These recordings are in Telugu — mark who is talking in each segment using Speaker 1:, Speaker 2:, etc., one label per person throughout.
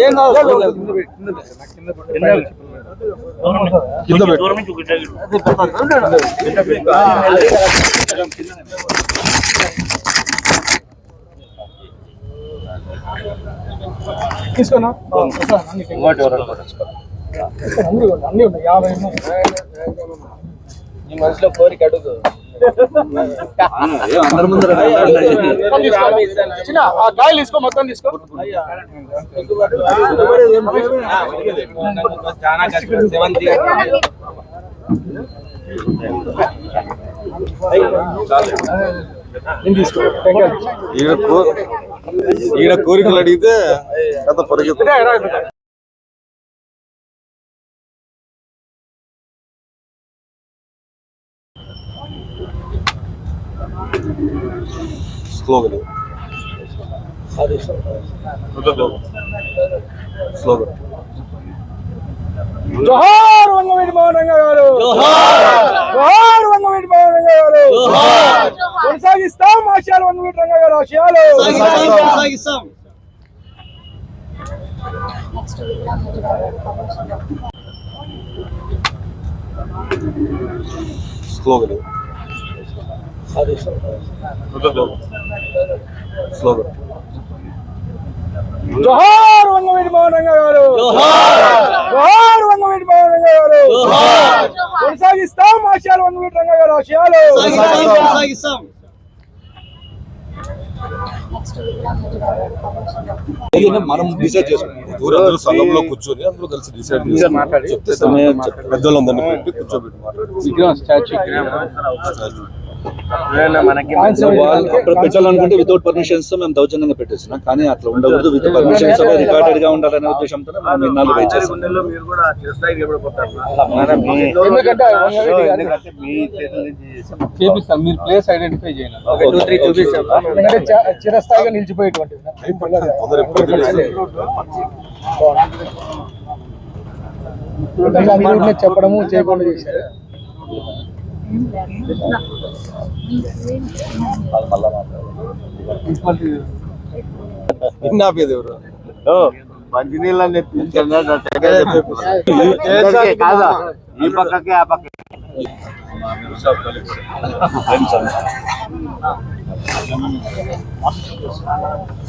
Speaker 1: ఏం కాదు
Speaker 2: కింద పెట్టు
Speaker 3: దూరం నుంచి ఒకటే ఇటు.
Speaker 1: తీసుకున్నా అన్ని ఉన్నాయి, అన్ని ఉన్నాయి యాభై ఉన్నాయి
Speaker 4: నీ మనసులో కోరిక అడుగు
Speaker 2: అందరి ముందర
Speaker 1: చిన్న ఆ కాయలు తీసుకో మొత్తం తీసుకో.
Speaker 2: ఈడ కోరికలు అడిగితే కథ పరిగెత్తు.
Speaker 1: ఇదే, ఇదే, ఇదే.
Speaker 2: స్లోగన్ స్లోగన్
Speaker 1: జోహార్ వంగవీటి మౌనంగా గారు జోహార్ వంగవీటి మౌనంగా గారు కొనసాగిస్తాం ఆశయాలు వంగవీటి రంగ గారు ఆశయాలు
Speaker 5: నెక్స్ట్
Speaker 2: స్లోగన్.
Speaker 1: జోహార్ వంగవీటి మౌనంగా గారు జోహార్! వంగవీటి మౌనంగా గారు కొనసాగిస్తాం ఆశయాలు వంగవీటి రంగ గారు ఆశయాలు
Speaker 2: మనం డిసైడ్ చేసుకుంటాం. సంఘంలో కూర్చొని అందరూ కలిసి డిసైడ్ పెట్టి కూర్చోబెట్టి
Speaker 6: పెట్టాలనుకుంటే వితౌట్ పర్మిషన్స్ మేము దౌర్జన్యంగా పెట్టేస్తున్నాం కానీ అట్లా ఉండకూడదు. విత్ పర్మిషన్స్ రికార్డెడ్గా ఉండాలనే ఉద్దేశంతో
Speaker 4: మీరు
Speaker 1: ప్లేస్ ఐడెంటిఫై చిరస్థాయిగా చెప్పడము చేయకుండా చేశారు.
Speaker 2: ఆపేది ఎవరు?
Speaker 4: మంచినీళ్ళు తెప్పించండి కాదా? ఈ పక్కకి ఆ పక్క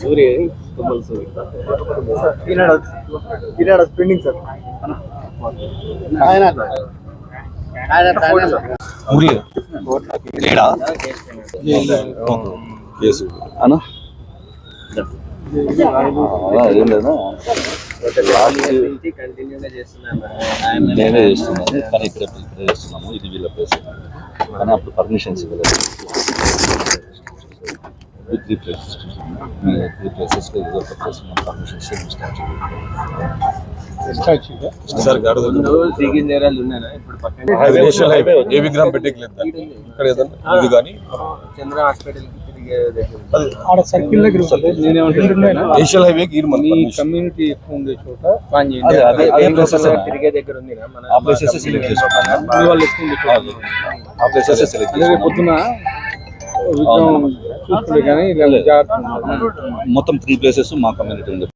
Speaker 4: సూర్య తుమ్మల సూర్య ఈనాడు స్పెండింగ్ సార్. ఆయన
Speaker 2: మురి లేడా కేసు
Speaker 6: అనా ఏం లేదా
Speaker 4: కంటిన్యూగా చేస్తున్నాను
Speaker 6: నేనే చేస్తున్నాను కానీ ఇక్కడ ఇక్కడ చేస్తున్నాము ఇది వీళ్ళ ప్లేస్ కానీ అప్పుడు పర్మిషన్స్ ఇవ్వలేదు త్రీ ప్లేసెస్ త్రీ ప్లేసెస్లో ఇది ఒక ప్లేస్ మనం పర్మిషన్స్ స్టార్ట్
Speaker 2: ఏ విగ్రహం పెట్టేయలేదు ఇక్కడ ఏదన్నా? ఇది కానీ?
Speaker 4: చంద్ర హాస్పిటల్కి తిరిగే దగ్గర
Speaker 2: అది
Speaker 1: ఆడ సర్కిల్ దగ్గర ఉంటుంది నేనేమంటున్నాను
Speaker 2: నేషనల్ హైవే కి మన
Speaker 1: ఈ కమ్యూనిటీ ఎక్కువ ఉండే చోట ప్లాన్ చేయండి.
Speaker 4: తిరిగే దగ్గర ఉంది
Speaker 6: ఆ ప్లేసెస్ సెలెక్ట్
Speaker 1: వాళ్ళు ఎక్కువ
Speaker 6: ఆ ప్లేసెస్
Speaker 1: పొద్దున కానీ.
Speaker 6: మొత్తం త్రీ ప్లేసెస్ మా కమ్యూనిటీ ఉంది.